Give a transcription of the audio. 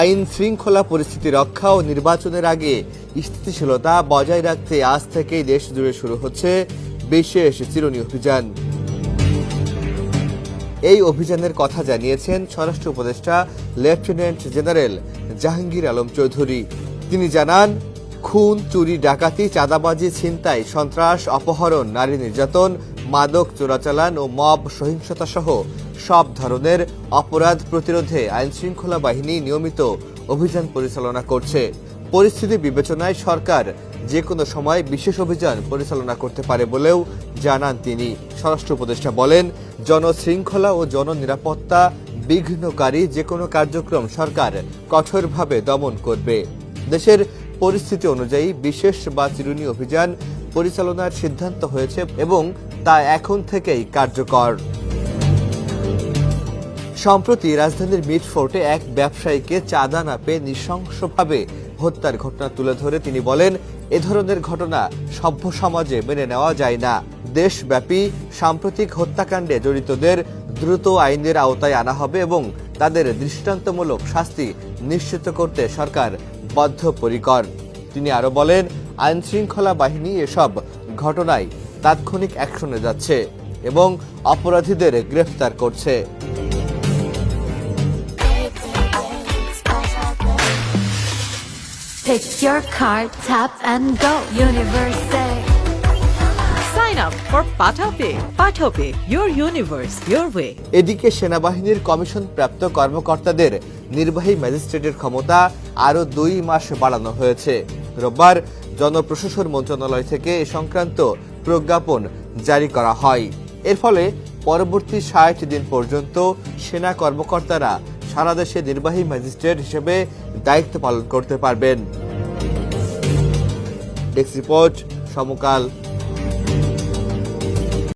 আইন শৃঙ্খলা পরিস্থিতি রক্ষা ও নির্বাচনের আগে স্থিতিশীলতা বজায় রাখতে আজ থেকেই দেশ জুড়ে শুরু হচ্ছে বিশেষ চিরুনি অভিযান। এই অভিযানের কথা জানিয়েছেন স্বরাষ্ট্র উপদেষ্টা লেফটেন্যান্ট জেনারেল জাহাঙ্গীর আলম চৌধুরী। তিনি জানান খুন, চুরি, ডাকাতি, চাঁদাবাজি, ছিনতাই, সন্ত্রাস, অপহরণ, নারী নির্যাতন, মাদক চোরাচালান ও মব সহিংসতা সহ সব ধরনের অপরাধ প্রতিরোধে আইনশৃঙ্খলা বাহিনী নিয়মিত অভিযান পরিচালনা করছে। পরিস্থিতি বিবেচনায় সরকার যে কোনো সময় বিশেষ অভিযান পরিচালনা করতে পারে বলেও জানান তিনি। স্বরাষ্ট্র উপদেষ্টা বলেন, জনশৃঙ্খলা ও জননিরাপত্তা বিঘ্নকারী যে কোনো কার্যক্রম সরকার কঠোরভাবে দমন করবে। দেশের পরিস্থিতি অনুযায়ী বিশেষ বা চিরুনি অভিযান পরিচালনার সিদ্ধান্ত হয়েছে এবং তা এখন থেকেই কার্যকর। সম্প্রতি রাজধানীর মিটফোর্টে এক ব্যবসায়ীকে চাঁদা না পেয়ে নৃশংসভাবে হত্যার ঘটনা তুলে ধরে তিনি বলেন, এ ধরনের ঘটনা সভ্য সমাজে মেনে নেওয়া যায় না। দেশব্যাপী সাম্প্রতিক হত্যাকাণ্ডে জড়িতদের দ্রুত আইনের আওতায় আনা হবে এবং তাদের দৃষ্টান্তমূলক শাস্তি নিশ্চিত করতে সরকার বদ্ধপরিকর তিনি আরও বলেন আইন শৃঙ্খলা বাহিনী এসব ঘটনায় তাৎক্ষণিক অ্যাকশনে যাচ্ছে এবং অপরাধীদের গ্রেফতার করছে Pick your card, tap and go. Universe say. Sign up for your universe, your way. এদিকে সেনাবাহিনীর কমিশন প্রাপ্ত কর্মকর্তাদের নির্বাহী ম্যাজিস্ট্রেটের ক্ষমতা আরও দুই মাস বাড়ানো হয়েছে রোববার জনপ্রশাসন মন্ত্রণালয় থেকে এ সংক্রান্ত প্রজ্ঞাপন জারি করা হয়। এর ফলে পরবর্তী ষাট দিন পর্যন্ত সেনা কর্মকর্তারা সারা দেশে নির্বাহী ম্যাজিস্ট্রেট হিসেবে দায়িত্ব পালন করতে পারবেন। ডেস্ক রিপোর্ট সমকাল